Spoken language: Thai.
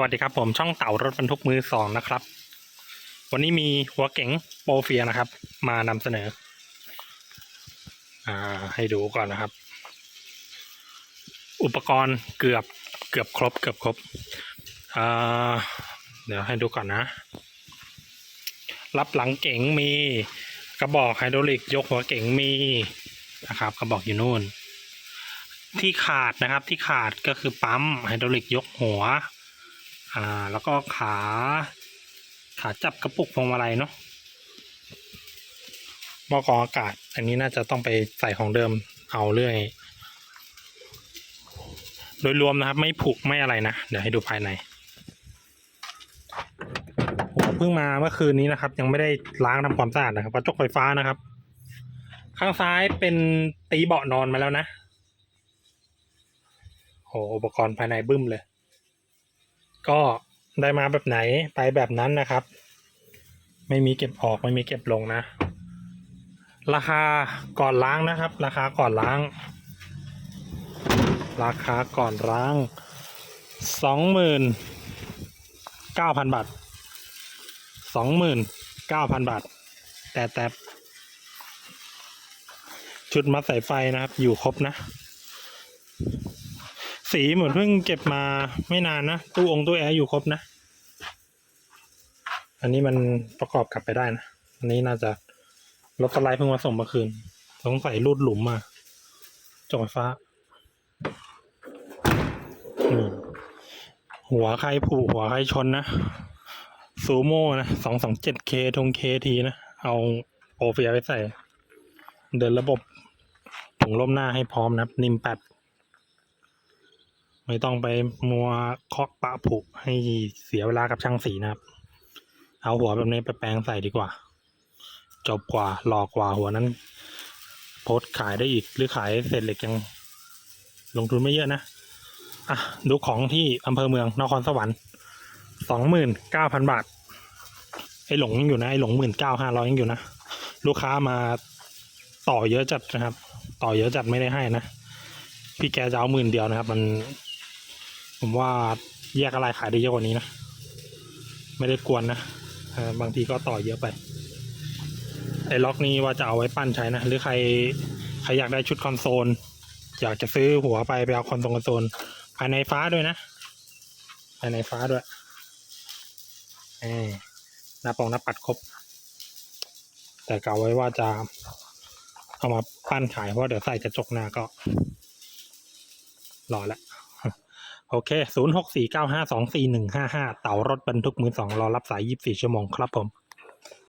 วัสดีครับผมช่องเต่ารถบรรทุกมือสองนะครับ วันนี้มีหัวเก๋งโปรเฟียนะครับ มานำเสนอ อ่า ให้ดูก่อนนะครับ อุปกรณ์เกือบเกือบครบ เกือบครบอ่าเดี๋ยวให้ดูก่อนนะ รับหลังเก๋งมีกระบอกไฮดรอลิกยกหัวเก๋งมีนะครับกระบอกอยู่นู่น ที่ขาดนะครับที่ขาดก็คือปั๊มไฮดรอลิกยกหัว อ่า แล้วก็ขา ขาจับกระปุกพวงมาลัยเนาะหม้อกรองอากาศ อันนี้น่าจะต้องไปใส่ของเดิมเอาเรื่อย โดยรวมนะครับ ไม่ผุไม่อะไรนะ เดี๋ยวให้ดูภายในผมเพิ่งมาเมื่อคืนนี้นะครับ ยังไม่ได้ล้างทำความสะอาดนะครับกระจกไฟฟ้านะครับ ข้างซ้ายเป็นตีเบาะนอนมาแล้วนะโหอุปกรณ์ภายในบึ้มเลย ก็ได้มาแบบไหนไปแบบนั้นนะครับ ไม่มีเก็บออกไม่มีเก็บลงนะ ราคาก่อนล้างนะครับ ราคาก่อนล้าง ราคาก่อนล้างสองหมื่นเก้าพันบาทสองหมื่นเก้าพันบาท แต่แต่ชุดมัดสายไฟนะครับ อยู่ครบนะ สีเหมือนเพิ่งเก็บมาไม่นานนะตู้องตู้แอร์อยู่ครบนะ อันนี้มันประกอบกลับไปได้นะอันนี้น่าจะรถสไลด์เพิ่งมาส่งเมื่อคืนสงสัยรูดหลุมมาจกไฟฟ้าหัวใครผูกหัวใครชนนะซูโม่นะสองสองเจ็ดเคทงเคทีนะ เอาโปรเฟียไปใส่ เดินระบบถุงลมหน้าให้พร้อมนะครับ นิมแปด ไม่ต้องไปมัวเคาะปะผุให้เสียเวลากับช่างสีนะครับ เอาหัวแบบนี้ไปแปลงใส่ดีกว่า จบกว่าหลอกกว่าหัวนั้น โพสขายได้อีกหรือขายเศษเหล็กยัง ลงทุนไม่เยอะนะ อะ ดูของที่อำเภอเมืองนครสวรรค์สองหมื่นเก้าพันบาท ไอหลงยังอยู่นะไอหลงหมื่นเก้าห้าร้อยยังอยู่นะ ลูกค้ามาต่อเยอะจัดนะครับ ต่อเยอะจัดไม่ได้ให้นะพี่แกจะเอาหมื่นเดียวนะครับ มัน ผมว่าแยกอะไรขายได้เยอะกว่านี้นะ ไม่ได้กวนนะบางทีก็ต่อเยอะไป ไอ้ล็อกนี้ว่าจะเอาไว้ปั้นใช้นะ หรือใครใครอยากได้ชุดคอนโซล อยากจะซื้อหัวไปไปเอาคอนโซลคอนโซลภายในฟ้าด้วยนะ ภายในฟ้าด้วยเอหน้าปองหน้าปัดครบ แต่กะไว้ว่าจะเอามาปั้นขายเพราะเดี๋ยวใส่กระจกหน้าก็รอแล้ว โอเคศูนย์หกสี่เก้าห้าสองสี่หนึ่งห้าห้าเต่ารถบรรทุกมือสองรอรับสายยี่สิบสี่ชั่วโมงครับผม